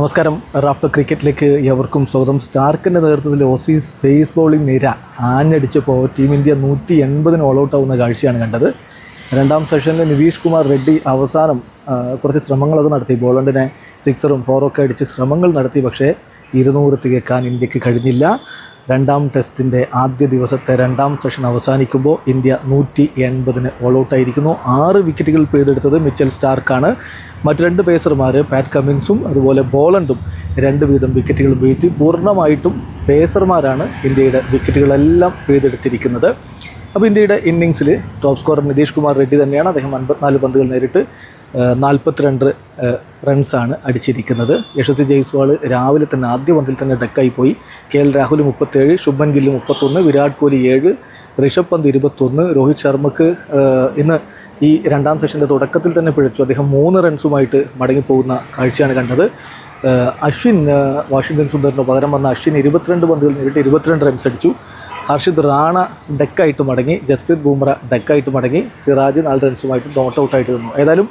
നമസ്കാരം. റാഫ്റ്റർ ക്രിക്കറ്റിലേക്ക് എവർക്കും സ്വാഗതം. സ്റ്റാർക്കിന്റെ നേതൃത്വത്തിൽ ഓസീസ് പേസ് ബോളിംഗ് നിര ആഞ്ഞടിച്ചപ്പോൾ ടീം ഇന്ത്യ നൂറ്റി എൺപതിന് ഓൾ ഔട്ട് ആവുന്ന കാഴ്ചയാണ് കണ്ടത്. രണ്ടാം സെഷനിൽ നിതീഷ് കുമാർ റെഡ്ഡി അവസാനം കുറച്ച് ശ്രമങ്ങളൊക്കെ നടത്തി. ബോളണ്ടിനെ സിക്സറും ഫോറൊക്കെ അടിച്ച് ശ്രമങ്ങൾ നടത്തി. പക്ഷേ ഇരുന്നൂറ് തികക്കാൻ ഇന്ത്യയ്ക്ക് കഴിഞ്ഞില്ല. രണ്ടാം ടെസ്റ്റിന്റെ ആദ്യ ദിവസത്തെ രണ്ടാം സെഷൻ അവസാനിക്കുമ്പോൾ ഇന്ത്യ നൂറ്റി എൺപതിന് ഓൾ ഔട്ടായിരിക്കുന്നു ആറ് വിക്കറ്റുകൾ പിഴുതെടുത്തത് മിച്ചൽ സ്റ്റാർക്കാണ്. മറ്റ് രണ്ട് പേസർമാർ പാറ്റ് കമ്മിൻസും അതുപോലെ ബോളണ്ടും രണ്ട് വീതം വിക്കറ്റുകൾ വീഴ്ത്തി പൂർണമായിട്ടും പേസർമാരാണ് ഇന്ത്യയുടെ വിക്കറ്റുകളെല്ലാം പിഴുതെടുത്തിരിക്കുന്നത്. അപ്പോൾ ഇന്ത്യയുടെ ഇന്നിങ്സിൽ ടോപ്പ് സ്കോറർ നിതീഷ് കുമാർ റെഡ്ഡി തന്നെയാണ്. അദ്ദേഹം അൻപത്തിനാല് പന്തുകൾ നേരിട്ട് നാൽപ്പത്തിരണ്ട് റൺസാണ് അടിച്ചിരിക്കുന്നത്. യശസ്വി ജയ്സ്വാൾ രാവിലെ തന്നെ ആദ്യ പന്തിൽ തന്നെ ഡക്കായി പോയി. കെ എൽ രാഹുൽ മുപ്പത്തേഴ് ശുഭൻ ഗില്ല് മുപ്പത്തൊന്ന് വിരാട് കോഹ്ലി ഏഴ് ഋഷഭ് പന്ത് ഇരുപത്തൊന്ന് രോഹിത് ശർമ്മക്ക് ഇന്ന് ഈ രണ്ടാം സെഷന്റെ തുടക്കത്തിൽ തന്നെ പിഴച്ചു. അദ്ദേഹം മൂന്ന് റൺസുമായിട്ട് മടങ്ങിപ്പോകുന്ന കാഴ്ചയാണ് കണ്ടത്. അശ്വിൻ വാഷിങ്ടൺ സുന്ദറിന് പകരം വന്ന അശ്വിൻ ഇരുപത്തിരണ്ട് പന്തുകൾ നേരിട്ട് ഇരുപത്തിരണ്ട് റൺസ് അടിച്ചു. ഹർഷിദ് റാണ ഡെക്കായിട്ട് മടങ്ങി ജസ്പ്രീത് ബുംറ ഡെക്കായിട്ട് മടങ്ങി സിറാജ് നാല് റൺസുമായിട്ട് നോട്ട് ഔട്ടായിട്ട് നിന്നു. ഏതായാലും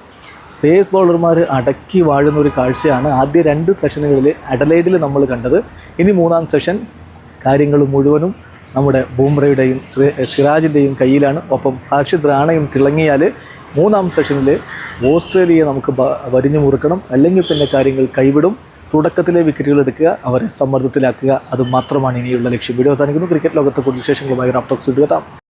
പേസ് ബൗളർമാർ അടക്കി വാഴുന്ന ഒരു കാഴ്ചയാണ് ആദ്യ രണ്ട് സെഷനുകളിൽ അഡലൈഡിൽ നമ്മൾ കണ്ടത്. ഇനി മൂന്നാം സെഷൻ കാര്യങ്ങൾ മുഴുവനും നമ്മുടെ ബൂംറയുടെയും സിറാജിന്റെയും കയ്യിലാണ്. ഒപ്പം ഹർഷിദ് റാണയും തിളങ്ങിയാൽ മൂന്നാം സെഷനിൽ ഓസ്ട്രേലിയയെ നമുക്ക് വരിഞ്ഞു മുറുക്കണം. അല്ലെങ്കിൽ പിന്നെ കാര്യങ്ങൾ കൈവിടും. തുടക്കത്തിലെ വിക്കറ്റുകൾ എടുക്കുക അവരെ സമ്മർദ്ദത്തിലാക്കുക. അത് മാത്രമാണ് ഇനിയുള്ള ലക്ഷ്യം. വീഡിയോ അവസാനിക്കുന്നു. ക്രിക്കറ്റ് ലോകത്തെ കൂടുതൽ വിശേഷങ്ങളുമായി റാഫ്റ്റോക്സ് വീഡിയോ